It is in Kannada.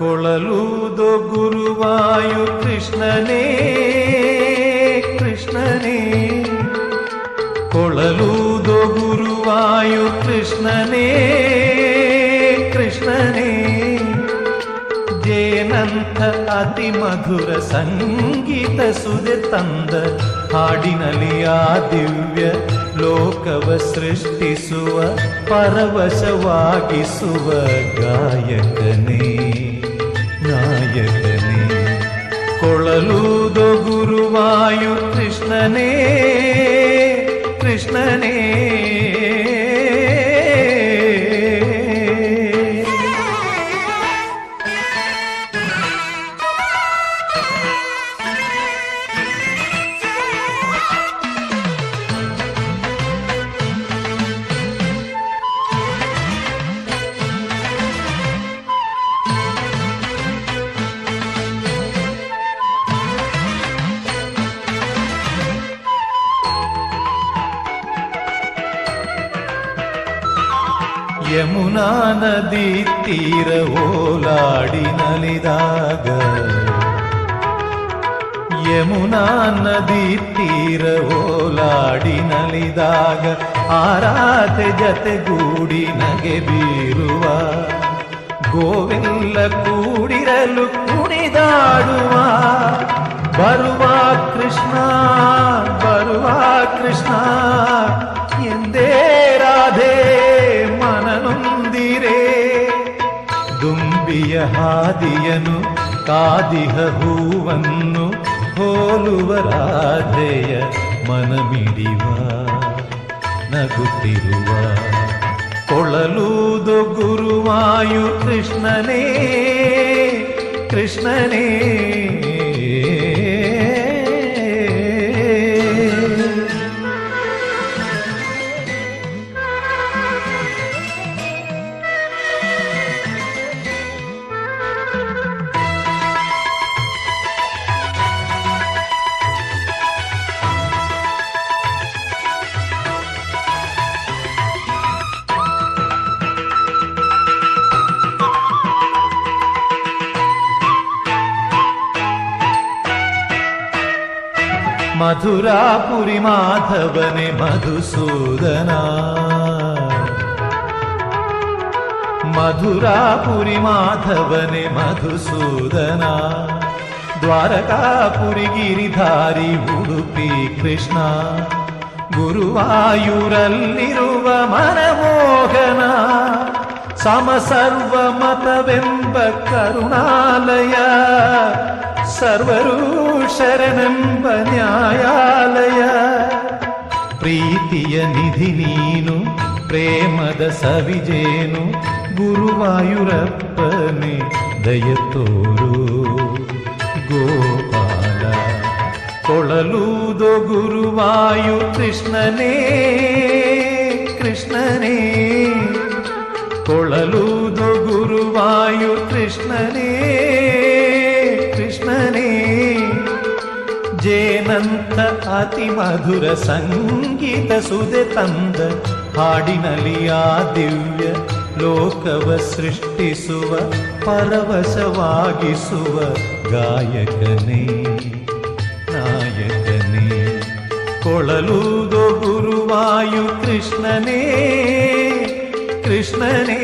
ಕೊಳಲೂದು ಗುರುವಾಯು ಕೃಷ್ಣನೇ ಕೃಷ್ಣನೇ ಕೊಳಲೂದು ಗುರುವಾಯು ಕೃಷ್ಣನೇ ಕೃಷ್ಣನೇ ಜೇನಂಥ ಅತಿ ಮಧುರ ಸಂಗೀತ ಸುದೆ ತಂದ ಹಾಡಿನಲ್ಲಿ ಆ ದಿವ್ಯ ಲೋಕವ ಸೃಷ್ಟಿಸುವ ಪರವಶವಾಗಿಸುವ ಗಾಯಕನೇ ನಾಯಕನೇ ಕೊಳಲೂದು ಯಮುನಾ ನದಿ ತೀರ ಓಲಾಡಿ ನಲಿದಾಗ. ಯಮುನಾ ನದಿ ತೀರ ಓಲಾಡಿ ನಲಿದಾಗ. ಆರಾಧೆ ಜತೆಗೂಡಿ ನಗೆ ಬೀರುವ. ಗೋವೆಲ್ಲ ಕೂಡಿರಲು ಕುಣಿದಾಡುವ. ಬರುವ ಕೃಷ್ಣ ಬರುವ ಕೃಷ್ಣ, ಎಂದೇ ಹಾದಿಯನು ಕಾದಿಹ ಹೂವನ್ನು ಹೋಲುವ ರಾಧೆಯ ಮನಮಿಡಿವ ನಗುತ್ತಿರುವ. ಕೊಳಲೂದು ಗುರುವಾಯು ಕೃಷ್ಣನೇ ಕೃಷ್ಣನೇ. ಮಧುರಾಪುರಿ ಮಾಧವನೆ ಮಧುಸೂದನ ಮಧುರಾಪುರಿ ಮಾಧವನೆ ಮಧುಸೂದನ ದ್ವಾರಕಾಪುರಿ ಗಿರಿಧಾರಿ ಉಡುಪಿ ಕೃಷ್ಣ ಗುರುವಾಯೂರಲ್ಲಿರುವ ಮನಮೋಹನ ಸಮಸರ್ವ ಮತವೆಂಬ ಕರುಣಾಲಯ ಸರ್ವರು ಶರಣೆಂಬ ನ್ಯಾಯಾಲಯ ಪ್ರೀತಿಯ ನಿಧಿ ನೀನು ಪ್ರೇಮದ ಸವಿಜೇನು ಗುರುವಾಯೂರಪ್ಪನೆ ದಯ ತೋರು ಗೋಪಾಲ ಕೊಳಲೂದು ಗುರುವಾಯು ಕೃಷ್ಣನೇ ಕೃಷ್ಣನೇ ಕೊಳಲೂದು ಗುರುವಾಯು ಕೃಷ್ಣನೇ ಕೃಷ್ಣನೇ ಜೇನಂತ ಅತಿ ಮಧುರ ಸಂಗೀತ ಸುದೆ ತಂದ ಹಾಡಿನಲ್ಲಿ ದಿವ್ಯ ಲೋಕವ ಸೃಷ್ಟಿಸುವ, ಪರವಶವಾಗಿಸುವ ಗಾಯಕನೇ, ನಾಯಕನೇ. ಕೊಳಲೂದೋ ಗುರುವಾಯು ಕೃಷ್ಣನೇ ಕೃಷ್ಣನೇ.